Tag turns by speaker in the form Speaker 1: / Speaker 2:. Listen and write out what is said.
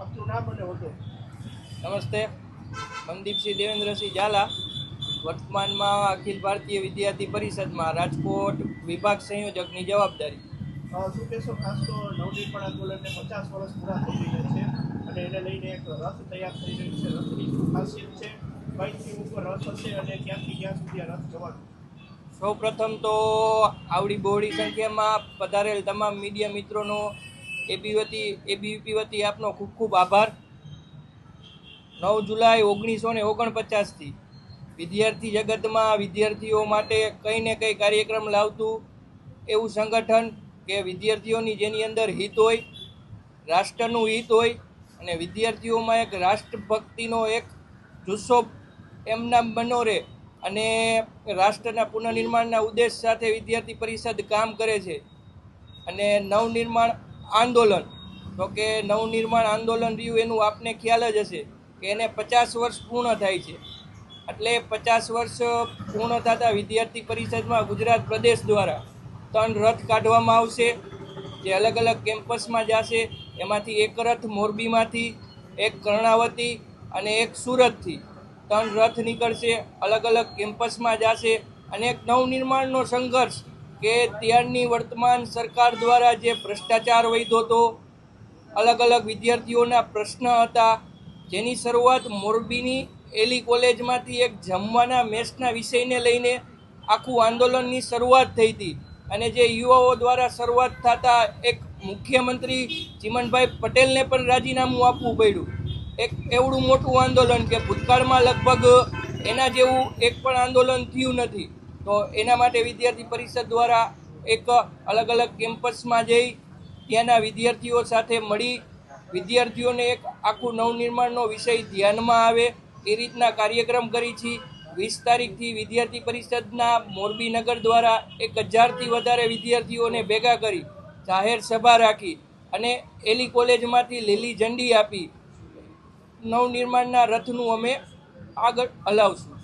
Speaker 1: આપનું નામ અને હોદ્દો
Speaker 2: નમસ્તે. મનદીપસિંહ દેવેન્દ્રસિંહ ઝાલા વર્તમાનમાં અખિલ ભારતીય વિદ્યાર્થી પરિષદમાં રાજકોટ વિભાગ સંયોજકની જવાબદારી.
Speaker 1: શું કહેશો ખાસ તો નવનિર્માણ આંદોલનને પચાસ વર્ષ પૂરા થઈ રહ્યા છે અને એને લઈને એક રથ તૈયાર થઈ રહ્યું છે. રથની શું ખાસિયત છે કઈથી ઉપર રથ હશે અને ક્યાંથી ક્યાં સુધી આ રથ જવાનું.
Speaker 2: સૌ પ્રથમ તો આવડી બહોળી સંખ્યામાં પધારેલ તમામ મીડિયા મિત્રોનો એબી વતી એબીવીપી વતી આપનો ખૂબ ખૂબ આભાર. નવ જુલાઈ ઓગણીસો ને ઓગણપચાસથી વિદ્યાર્થી જગતમાં વિદ્યાર્થીઓ માટે કંઈ ને કંઈ કાર્યક્રમ લાવતું એવું સંગઠન કે વિદ્યાર્થીઓની જેની અંદર હિત હોય, રાષ્ટ્રનું હિત હોય અને વિદ્યાર્થીઓમાં એક રાષ્ટ્રભક્તિનો એક જુસ્સો એમના બનો અને રાષ્ટ્રના પુનઃનિર્માણના ઉદ્દેશ સાથે વિદ્યાર્થી પરિષદ કામ કરે છે. અને નવનિર્માણ આંદોલન. તો કે નવનિર્માણ આંદોલન રહ્યું એનું આપને ખ્યાલ જ હશે કે એને પચાસ વર્ષ પૂર્ણ થાય છે. એટલે પચાસ વર્ષ પૂર્ણ થતાં વિદ્યાર્થી પરિષદમાં ગુજરાત પ્રદેશ દ્વારા ત્રણ રથ કાઢવામાં આવશે. જે અલગ અલગ કેમ્પસમાં જશે. એમાંથી એક રથ મોરબીમાંથી, એક કર્ણાવતી અને એક સુરતથી ત્રણ રથ નીકળશે. અલગ અલગ કેમ્પસમાં જશે અને એક નવનિર્માણનો સંઘર્ષ કે ત્યારની વર્તમાન સરકાર દ્વારા જે ભ્રષ્ટાચાર વધ્યો હતો, અલગ અલગ વિદ્યાર્થીઓના પ્રશ્ન હતા. જેની શરૂઆત મોરબીની એલી કોલેજમાંથી એક જમવાના મેસના વિષયને લઈને આખું આંદોલનની શરૂઆત થઈ હતી. અને જે યુવાઓ દ્વારા શરૂઆત થતા એક મુખ્યમંત્રી ચિમનભાઈ પટેલને પણ રાજીનામું આપવું પડ્યું. એક એવડું મોટું આંદોલન કે ભૂતકાળમાં લગભગ એના જેવું એક પણ આંદોલન થયું નથી. તો એના માટે વિદ્યાર્થી પરિષદ દ્વારા એક અલગ અલગ કેમ્પસમાં જઈ ત્યાંના વિદ્યાર્થીઓ સાથે મળી વિદ્યાર્થીઓને એક આખું નવનિર્માણનો વિષય ધ્યાનમાં આવે એ રીતના કાર્યક્રમ કરી છે. વીસ તારીખથી વિદ્યાર્થી પરિષદના મોરબી નગર દ્વારા એક હજારથી વધારે વિદ્યાર્થીઓને ભેગા કરી જાહેર સભા રાખી અને એલી કોલેજમાંથી લીલી ઝંડી આપી નવનિર્માણના રથનું અમે આગળ હલાવશું.